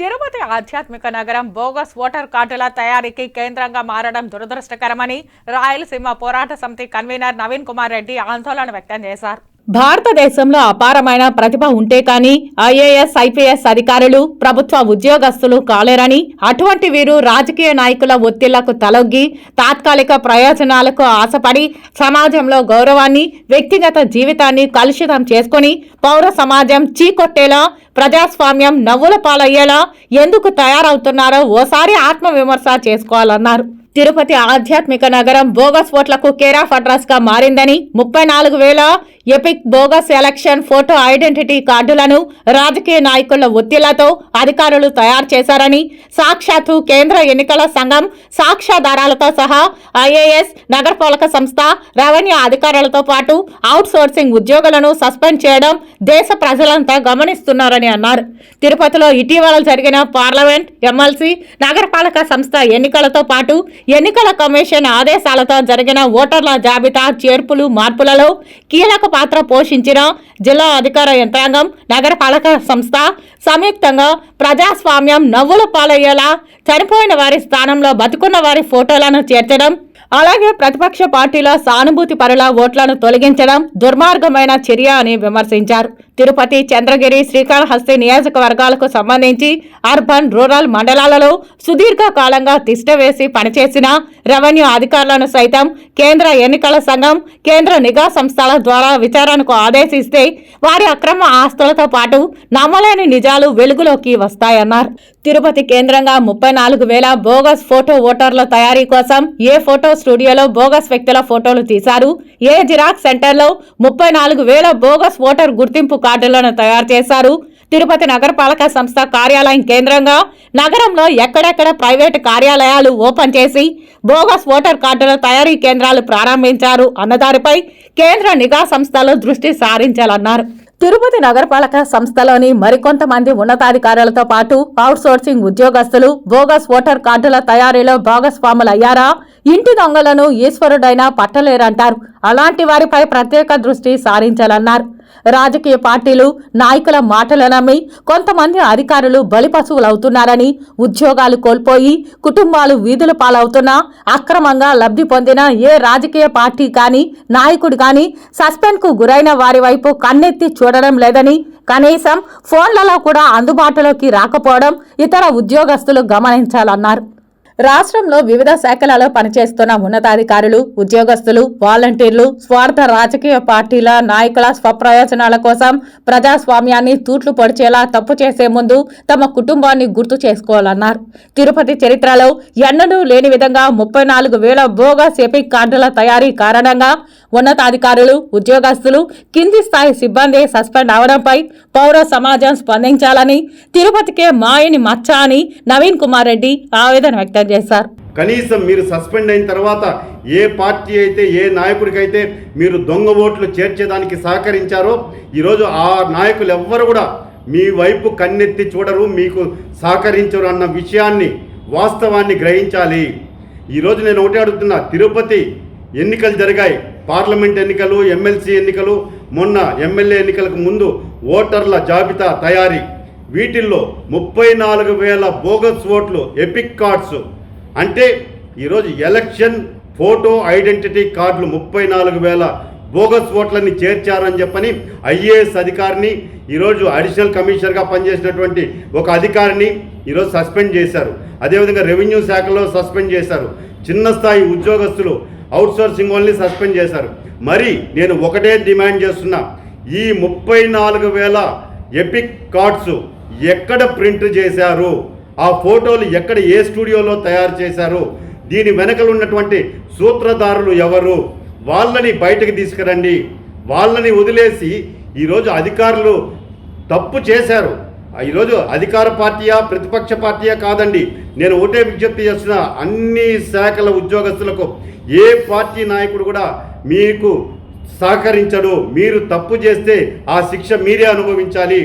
తిరుపతి ఆధ్యాత్మిక నగరం bogus voter కార్డుల తయారీకి కేంద్రంగా మారడం దురదృష్టకరమని రాయలసీమ పోరాట సమితి కన్వీనర్ నవీన్ కుమార్ రెడ్డి ఆందోళన వ్యక్తం చేశారు. భారతదేశంలో అపారమైన ప్రతిభ ఉంటే కానీ ఐఏఎస్ ఐపీఎస్ అధికారులు ప్రభుత్వ ఉద్యోగస్తులు కాలేరని అటువంటి వీరు రాజకీయ నాయకుల ఒత్తిళ్ళకు తలొగ్గి తాత్కాలిక ప్రయోజనాలకు ఆశపడి సమాజంలో గౌరవాన్ని వ్యక్తిగత జీవితాన్ని కలుషితం చేసుకొని పౌర సమాజం చీకొట్టేలా ప్రజాస్వామ్యం నవ్వుల పాలయ్యేలా ఎందుకు తయారవుతున్నారో ఓసారి ఆత్మవిమర్శ చేసుకోవాలన్నారు. తిరుపతి ఆధ్యాత్మిక నగరం బోగస్ ఓట్లకు కేరాఫ్ అడ్రస్గా మారిందని ముప్పై నాలుగు వేల EPIC bogus election photo identity కార్డులను రాజకీయ నాయకుల ఒత్తిళ్ళతో అధికారులు తయారు చేశారని సాక్షాత్తు కేంద్ర ఎన్నికల సంఘం సాక్ష్యాధారాలతో సహా ఐఏఎస్ నగరపాలక సంస్థ రెవెన్యూ అధికారులతో పాటు అవుట్ సోర్సింగ్ ఉద్యోగులను సస్పెండ్ చేయడం దేశ ప్రజలంతా గమనిస్తున్నారని అన్నారు. తిరుపతిలో ఇటీవల జరిగిన పార్లమెంట్ ఎమ్మెల్సీ నగరపాలక సంస్థ ఎన్నికలతో పాటు ఎన్నికల కమిషన్ ఆదేశాలతో జరిగిన ఓటర్ల జాబితా చేర్పులు మార్పులలో కీలక పాత్ర పోషించిన జిల్లా అధికార యంత్రాంగం నగరపాలక సంస్థ సంయుక్తంగా ప్రజాస్వామ్యం నవ్వుల పాలయ్యేలా చనిపోయిన వారి స్థానంలో బతుకున్న వారి ఫోటోలను చేర్చడం అలాగే ప్రతిపక్ష పార్టీల సానుభూతి పరుల ఓట్లను తొలగించడం దుర్మార్గమైన చర్య అని విమర్శించారు. తిరుపతి చంద్రగిరి శ్రీకాళహస్తి నియోజకవర్గాలకు సంబంధించి అర్బన్ రూరల్ మండలాలలో సుదీర్ఘ కాలంగా తిష్టవేసి పనిచేసిన రెవెన్యూ అధికారులను సైతం కేంద్ర ఎన్నికల సంఘం కేంద్ర నిఘా సంస్థల ద్వారా విచారణకు ఆదేశిస్తే వారి అక్రమ ఆస్తులతో పాటు నమ్మలేని నిజాలు వెలుగులోకి వస్తాయన్నారు. తిరుపతి కేంద్రంగా ముప్పై నాలుగు వేల బోగస్ ఫోటో ఓటర్ల తయారీ కోసం ఏ ఫోటో స్టూడియోలో బోగస్ వ్యక్తుల ఫోటోలు తీశారు? ఏ జిరాక్స్ సెంటర్లో ముప్పై నాలుగు వేల బోగస్ ఓటర్ గుర్తింపు కార్డులను తయారు చేశారు. తిరుపతి నగరపాలక సంస్థ కార్యాలయం కేంద్రంగా నగరంలో ఎక్కడెక్కడ ప్రైవేటు కార్యాలయాలు ఓపెన్ చేసి బోగస్ ఓటర్ కార్డుల తయారీ కేంద్రాలు ప్రారంభించారు. అన్నదారిపై కేంద్ర నిఘా సంస్థలు దృష్టి సారించాలన్నారు. తిరుపతి నగరపాలక సంస్థలోని మరికొంతమంది ఉన్నతాధికారులతో పాటు అవుట్సోర్సింగ్ ఉద్యోగస్తులు బోగస్ ఓటర్ కార్డుల తయారీలో భాగస్వాములయ్యారా? ఇంటి దొంగలను ఈశ్వరుడైనా పట్టలేరంటారు. అలాంటి వారిపై ప్రత్యేక దృష్టి సారించాలన్నారు. రాజకీయ పార్టీలు నాయకుల మాటలు నమ్మి కొంతమంది అధికారులు బలిపశువులవుతున్నారని ఉద్యోగాలు కోల్పోయి కుటుంబాలు వీధుల పాలవుతున్నా అక్రమంగా లబ్ధి పొందిన ఏ రాజకీయ పార్టీ కానీ నాయకుడు కానీ సస్పెండ్కు గురైన వారి వైపు కన్నెత్తి చూడడం లేదని కనీసం ఫోన్లలో కూడా అందుబాటులోకి రాకపోవడం ఇతర ఉద్యోగస్తులు గమనించాలన్నారు. రాష్ట్రంలో వివిధ శాఖలలో పనిచేస్తున్న ఉన్నతాధికారులు ఉద్యోగస్తులు వాలంటీర్లు స్వార్థ రాజకీయ పార్టీల నాయకుల స్వప్రయోజనాల కోసం ప్రజాస్వామ్యాన్ని తూట్లు పొడిచేలా తప్పు చేసే ముందు తమ కుటుంబాన్ని గుర్తు చేసుకోవాలన్నారు. తిరుపతి చరిత్రలో ఎన్నడూ లేని విధంగా ముప్పై నాలుగు వేల బోగస్ ఎపిక్ కార్డుల తయారీ కారణంగా ఉన్నతాధికారులు ఉద్యోగస్తులు కింది స్థాయి సిబ్బంది సస్పెండ్ అవడంపై పౌర సమాజం స్పందించాలని తిరుపతికే మాయని మచ్చ అని నవీన్ కుమార్ రెడ్డి ఆవేదన వ్యక్తం చేశారు కనీసం మీరు సస్పెండ్ అయిన తర్వాత ఏ పార్టీ అయితే ఏ నాయకుడికైతే మీరు దొంగ ఓట్లు చేర్చేదానికి సహకరించారో ఈరోజు ఆ నాయకులు ఎవ్వరు కూడా మీ వైపు కన్నెత్తి చూడరు మీకు సహకరించరు అన్న విషయాన్ని వాస్తవాన్ని గ్రహించాలి. ఈరోజు నేను ఒకటి అడుగుతున్నా తిరుపతి ఎన్నికలు జరిగాయి. పార్లమెంట్ ఎన్నికలు ఎమ్మెల్సీ ఎన్నికలు మొన్న ఎమ్మెల్యే ఎన్నికలకు ముందు ఓటర్ల జాబితా తయారీ. వీటిల్లో ముప్పై నాలుగు వేల బోగస్ ఓట్లు ఎపిక్ కార్డ్స్ అంటే ఈరోజు ఎలక్షన్ ఫోటో ఐడెంటిటీ కార్డులు ముప్పై నాలుగు వేల బోగస్ ఓట్లని చేర్చారని చెప్పని ఐఏఎస్ అధికారిని ఈరోజు అడిషనల్ కమిషనర్గా పనిచేసినటువంటి ఒక అధికారిని ఈరోజు సస్పెండ్ చేశారు. అదేవిధంగా రెవెన్యూ శాఖలో సస్పెండ్ చేశారు. చిన్న స్థాయి ఉద్యోగస్తులు అవుట్సోర్సింగ్ వాళ్ళని సస్పెండ్ చేశారు. మరి నేను ఒకటే డిమాండ్ చేస్తున్నా ఈ ముప్పై నాలుగు వేల ఎపిక్ కార్డ్స్ ఎక్కడ ప్రింట్ చేశారు? ఆ ఫోటోలు ఎక్కడ ఏ స్టూడియోలో తయారు చేశారు? దీని వెనకలు ఉన్నటువంటి సూత్రధారులు ఎవరు? వాళ్ళని బయటకు తీసుకురండి. వాళ్ళని వదిలేసి ఈరోజు అధికారులు తప్పు చేశారు. ఈరోజు అధికార పార్టీయా ప్రతిపక్ష పార్టీయా కాదండి. నేను ఒకటే విజ్ఞప్తి చేస్తున్న అన్ని శాఖల ఉద్యోగస్తులకు ఏ పార్టీ నాయకుడు కూడా మీకు సహకరించడు. మీరు తప్పు చేస్తే ఆ శిక్ష మీరే అనుభవించాలి.